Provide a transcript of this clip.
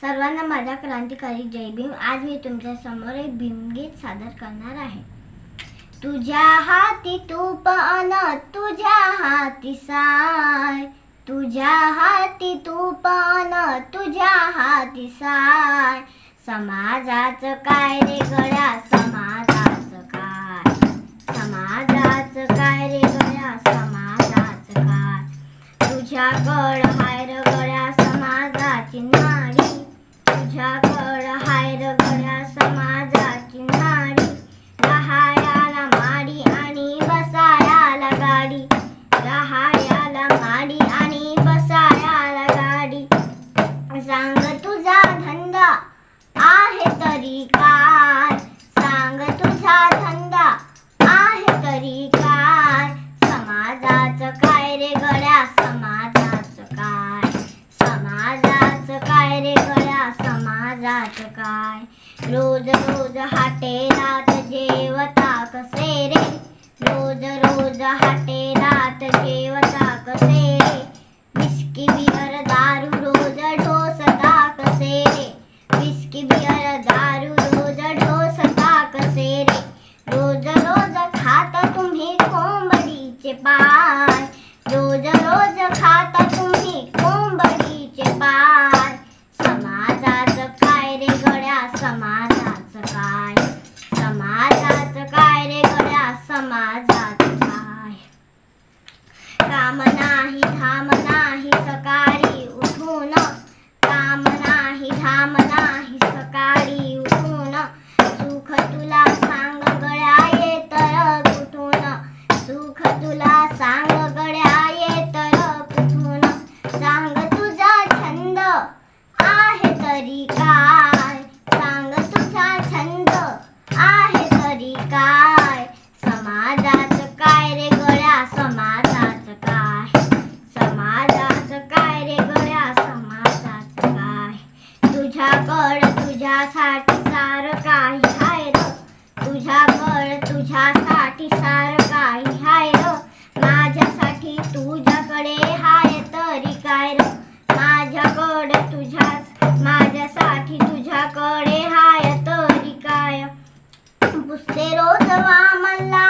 सर्वांना माझा क्रांतिकारी जय भीम. आज मी तुमच्यासमोर एक भीमगीत सादर करणार आहे. तुझ्या हाती तूप अन तुझ्या हाती साय. तुझ्या हाती तूप अन तुझ्या हाती साय. समाजाचं काय रे गळ्या? समाज तुझ्याकड हाय र समाजाची नाडी तुझ्याकड हाय र समाजाची नाडी राहायाला माडी आणि बसायाला गाडी. राहायाला माडी आणि बसायाला गाडी. सांग तुझा धंदा आहे तरी काय? गळ्या समाजाचं काय? समाजाचं काय रे गळ्या समाजाचं काय? रोज रोज हाटेरात जेवता कसे रे? रोज रोज हाटेरात जेवता कसे रे? विस्की बिअर दारू रोज ढोसता कसे रे? विस्की बिअर दारू रोज ढोसता कसे रे? रोज रोज खाता तुम्ही कोंबडीचे पाय तुझ्याकड तुझ्यासाठी सार काही हाय र. तुझ्याकड तुझ्यासाठी सार काही हाय र. माझ्यासाठी तुझ्याकडे हाय तरी काय र? माझ्याकड तुझ्या माझ्यासाठी तुझ्याकडे हाय तरी काय पुसते रोज वा मला